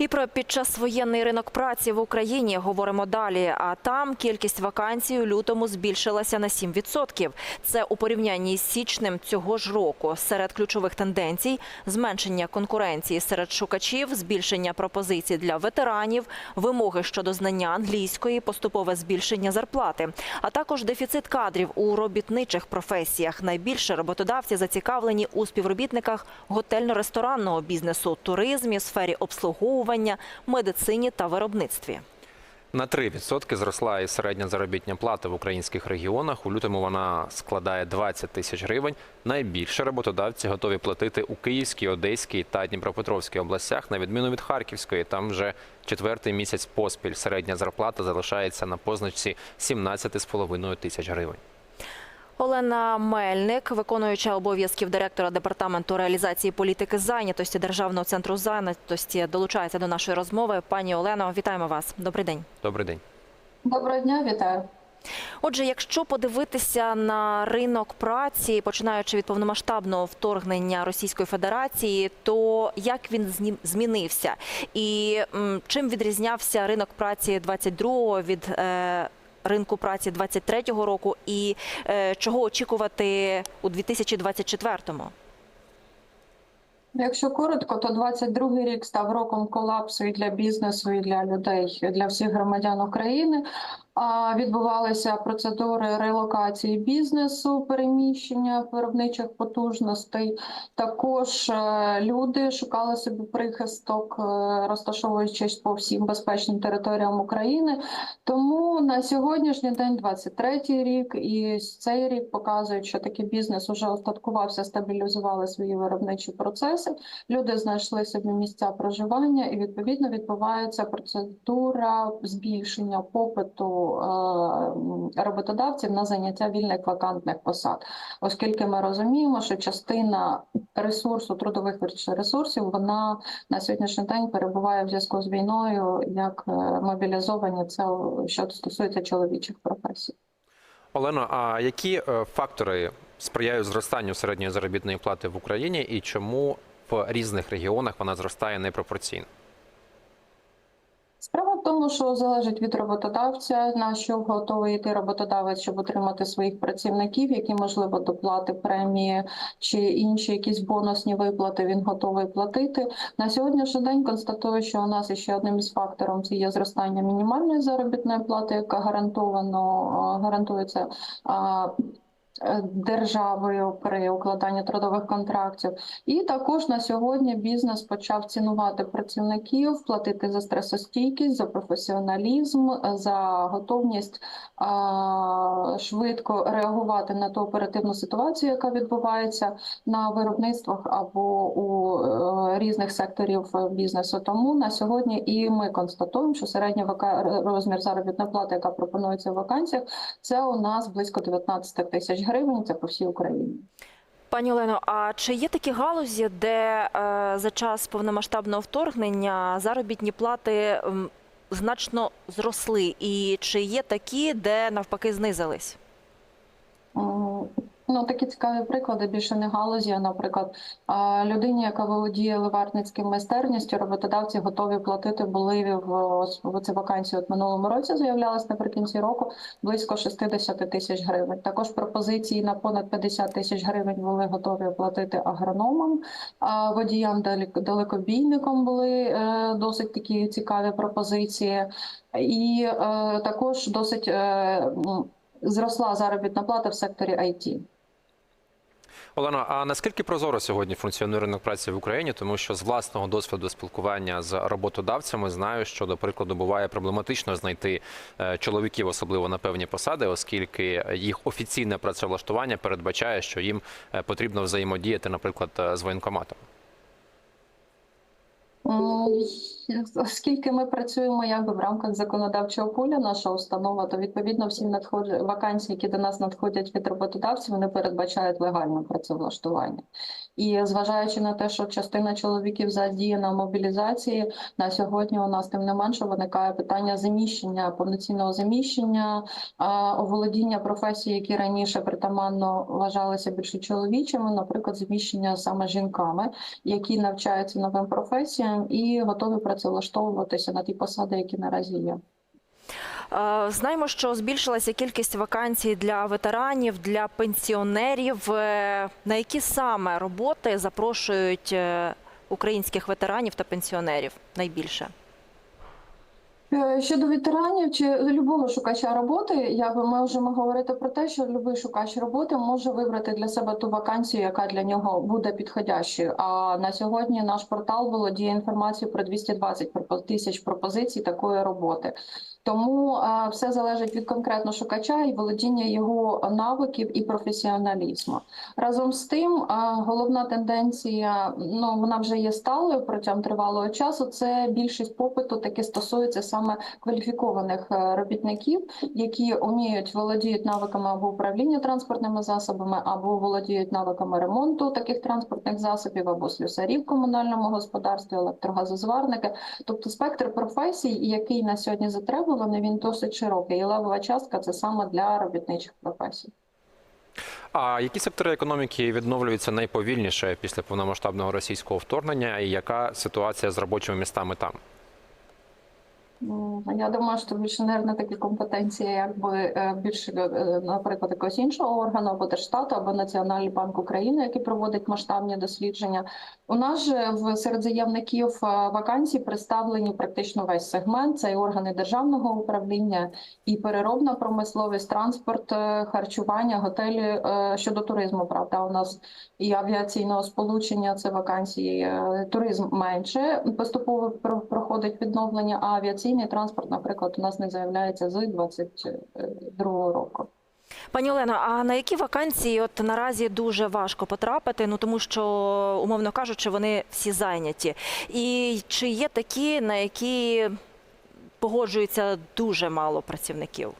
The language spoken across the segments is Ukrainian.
І про підчасвоєнний ринок праці в Україні говоримо далі. А там кількість вакансій у лютому збільшилася на 7%. Це у порівнянні з січнем цього ж року. Серед ключових тенденцій зменшення конкуренції серед шукачів, збільшення пропозицій для ветеранів, вимоги щодо знання англійської, поступове збільшення зарплати, а також дефіцит кадрів у робітничих професіях. Найбільше роботодавці зацікавлені у співробітниках готельно-ресторанного бізнесу, туризмі, сфері обслуговування, медицині та виробництві. На 3% зросла і середня заробітня плата в українських регіонах. У лютому вона складає 20 тисяч гривень. Найбільше роботодавці готові платити у Київській, Одеській та Дніпропетровській областях, на відміну від Харківської. Там вже четвертий місяць поспіль середня зарплата залишається на позначці 17,5 тисяч гривень. Олена Мельник, виконуюча обов'язків директора департаменту реалізації політики зайнятості Державного центру зайнятості, долучається до нашої розмови. Пані Олено, вітаємо вас. Добрий день. Добрий день. Доброго дня, вітаю. Отже, якщо подивитися на ринок праці, починаючи від повномасштабного вторгнення Російської Федерації, то як він знім- змінився, і чим відрізнявся ринок праці 22-го від е, ринку праці 23-го року, і е, чого очікувати у 2024-му? Якщо коротко, то 22-й рік став роком колапсу і для бізнесу, і для людей, і для всіх громадян України. Відбувалися процедури релокації бізнесу, переміщення виробничих потужностей. Також е, люди шукали собі прихисток, е, розташовуючись по всім безпечним територіям України. Тому на сьогоднішній день, 23-й рік, і цей рік показують, що такий бізнес уже остаткувався, стабілізували свої виробничі процеси. Люди знайшли собі місця проживання, і відповідно відбувається процедура збільшення попиту роботодавців на заняття вільних вакантних посад, оскільки ми розуміємо, що частина ресурсу трудових ресурсів вона на сьогоднішній день перебуває в зв'язку з війною як е, мобілізовані. Це що стосується чоловічих професій. Олено, а які е, фактори сприяють зростанню середньої заробітної плати в Україні і чому в різних регіонах вона зростає непропорційно? Тому, що залежить від роботодавця, на що готовий йти роботодавець, щоб отримати своїх працівників, які можливо доплати премії чи інші якісь бонусні виплати він готовий платити. На сьогоднішній день констатую, що у нас ще одним із факторів є зростання мінімальної заробітної плати, яка гарантовано гарантується. Е, Державою при укладанні трудових контрактів, і також на сьогодні бізнес почав цінувати працівників, платити за стресостійкість, за професіоналізм, за готовність а, швидко реагувати на ту оперативну ситуацію, яка відбувається на виробництвах або у е, різних секторів е, бізнесу. Тому на сьогодні і ми констатуємо, що середній розмір заробітної плати, яка пропонується в вакансіях, це у нас близько 19 тисяч гривень. Це по всій Україні. Пані Олено, а чи є такі галузі, де е, за час повномасштабного вторгнення заробітні плати значно зросли? І чи є такі, де навпаки знизились? Ну, такі цікаві приклади більше не галузі. а, Наприклад, людині, яка володіє ливарницьким майстерністю, роботодавці готові платити були в, в ці вакансії. От минулому році заявлялось наприкінці року близько 60 тисяч гривень. Також пропозиції на понад 50 тисяч гривень були готові платити агрономам, а водіям далек- далекобійникам були е, досить такі цікаві пропозиції, і е, також досить е, зросла заробітна плата в секторі IT. Олено, а наскільки прозоро сьогодні функціонує ринок праці в Україні? Тому що з власного досвіду спілкування з роботодавцями знаю, що до прикладу буває проблематично знайти е, чоловіків, особливо на певні посади, оскільки їх офіційне працевлаштування передбачає, що їм е, потрібно взаємодіяти, наприклад, е, з воєнкоматом. Оскільки ми працюємо якби в рамках законодавчого поля, наша установа, то відповідно всі надходжі вакансії, які до нас надходять від роботодавців, вони передбачають легальне працевлаштування. І зважаючи на те, що частина чоловіків задіяна в мобілізації, на сьогодні у нас тим не менше виникає питання заміщення, повноцінного заміщення, оволодіння професій, які раніше притаманно вважалися більше чоловічими, наприклад, заміщення саме жінками, які навчаються новим професіям і готові працювати працевлаштовуватися на ті посади, які наразі є. Е, Знаємо, що збільшилася кількість вакансій для ветеранів, для пенсіонерів. Е, На які саме роботи запрошують е, українських ветеранів та пенсіонерів найбільше? Е, Щодо ветеранів чи любого шукача роботи, як ми можемо говорити про те, що будь-який шукач роботи може вибрати для себе ту вакансію, яка для нього буде підходящою. А на сьогодні наш портал володіє інформацією про 220 пропо- тисяч пропозицій такої роботи. Тому все залежить від конкретно шукача і володіння його навиків і професіоналізму. Разом з тим, головна тенденція, ну вона вже є сталою протягом тривалого часу. Це більшість попиту таки стосується саме кваліфікованих е, робітників, які вміють володіють навиками або управління транспортними засобами, або володіють навиками ремонту таких транспортних засобів, або слюсарів в комунальному господарстві, електрогазозварники. Тобто спектр професій, який на сьогодні затребуваний, він досить широкий. І левова частка це саме для робітничих професій. А які сектори економіки відновлюються найповільніше після повномасштабного російського вторгнення, і яка ситуація з робочими містами там? Я думаю, що більше не такі компетенції, якби е, більше, е, наприклад, якогось іншого органу або Держстату, або Національний банк України, який проводить масштабні дослідження. У нас же в серед заявників е, вакансій представлені практично весь сегмент. Це і органи державного управління, і переробна промисловість, транспорт, харчування, готелі щодо туризму. Правда, у нас і авіаційного сполучення це вакансії. Туризм менше поступово проходить відновлення, а авіаційний транспорт, наприклад, у нас не заявляється з 22 року. Пані Олено, а на які вакансії от наразі дуже важко потрапити? Ну тому що, умовно кажучи, вони всі зайняті. І чи є такі, на які погоджується дуже мало працівників?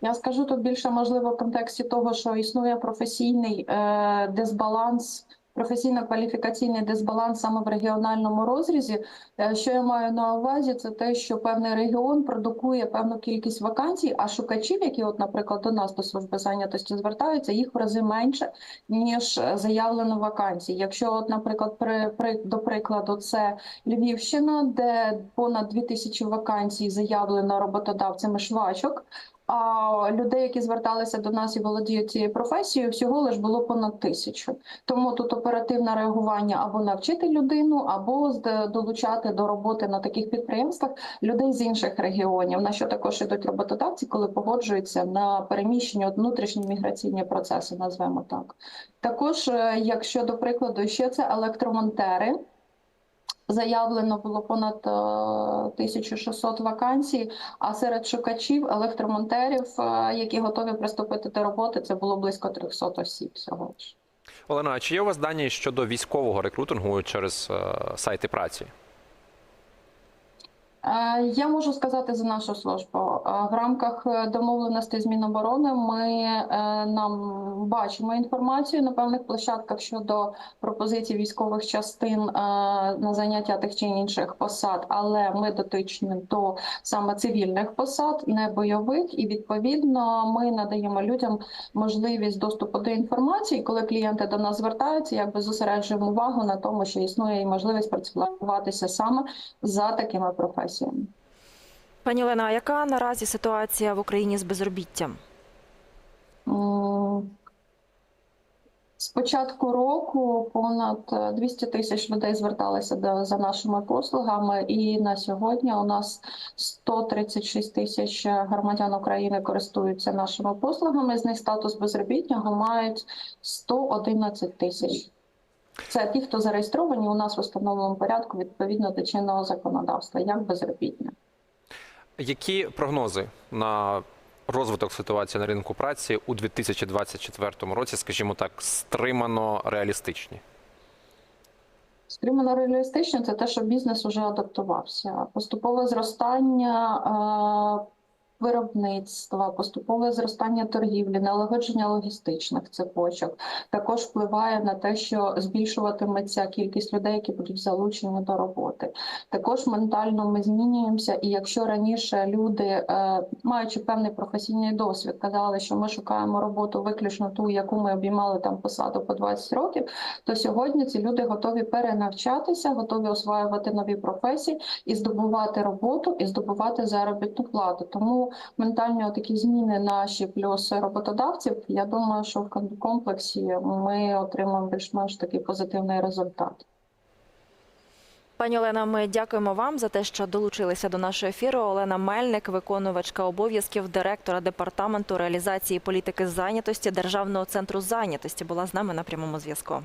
Я скажу тут більше можливо в контексті того, що існує професійний е, дисбаланс, професійно-кваліфікаційний дисбаланс саме в регіональному розрізі. Е, що я маю на увазі, це те, що певний регіон продукує певну кількість вакансій, а шукачів, які, от, наприклад, до нас до служби зайнятості звертаються, їх в рази менше ніж заявлено вакансій. Якщо, от, наприклад, при, при до прикладу, це Львівщина, де понад 2000 вакансій заявлено роботодавцями швачок. А людей, які зверталися до нас і володіють цією професією, всього лиш було понад тисячу. Тому тут оперативне реагування або навчити людину, або долучати до роботи на таких підприємствах людей з інших регіонів. На що також ідуть роботодавці, коли погоджуються на переміщення внутрішні міграційні процеси, назвемо так. Також, е, якщо до прикладу, ще це електромонтери. Заявлено було понад е, 1600 вакансій, а серед шукачів електромонтерів, е, які готові приступити до роботи, це було близько 300 осіб всього. Олена, а чи є у вас дані щодо військового рекрутингу через е, сайти праці? Е, Я можу сказати за нашу службу. Е, В рамках е, домовленостей з Міноборони ми нам бачимо інформацію на певних площадках щодо пропозицій військових частин на заняття тих чи інших посад, але ми дотичні до саме цивільних посад, не бойових, і відповідно ми надаємо людям можливість доступу до інформації. Коли клієнти до нас звертаються, якби зосереджуємо увагу на тому, що існує і можливість працюватися саме за такими професіями. Пані Олена, а яка наразі ситуація в Україні з безробіттям? М, З початку року понад е, 200 тисяч людей зверталися до, за нашими послугами, і на сьогодні у нас 136 тисяч громадян України користуються нашими послугами. З них статус безробітного мають 111 тисяч. Це ті, хто зареєстровані у нас в установленому порядку відповідно до чинного законодавства, як безробітні. Які прогнози на розвиток ситуації на ринку праці у 2024 році, скажімо так, стримано реалістичні? Стримано реалістично це те, що бізнес вже адаптувався. Поступове зростання е, виробництва, поступове зростання торгівлі, налагодження логістичних цепочок також впливає на те, що збільшуватиметься кількість людей, які будуть залучені до роботи. Також ментально ми змінюємося, і якщо раніше люди, е, маючи певний професійний досвід, казали, що ми шукаємо роботу виключно ту, яку ми обіймали там посаду по 20 років, то сьогодні ці люди готові перенавчатися, готові осваювати нові професії і здобувати роботу, і здобувати заробітну плату. Тому ментальні такі зміни наші плюс роботодавців. Я думаю, що в комплексі ми отримаємо більш-менш такий позитивний результат. Пані Олена, ми дякуємо вам за те, що долучилися до нашого ефіру. Олена Мельник, виконувачка обов'язків директора департаменту реалізації політики зайнятості Державного центру зайнятості, була з нами на прямому зв'язку.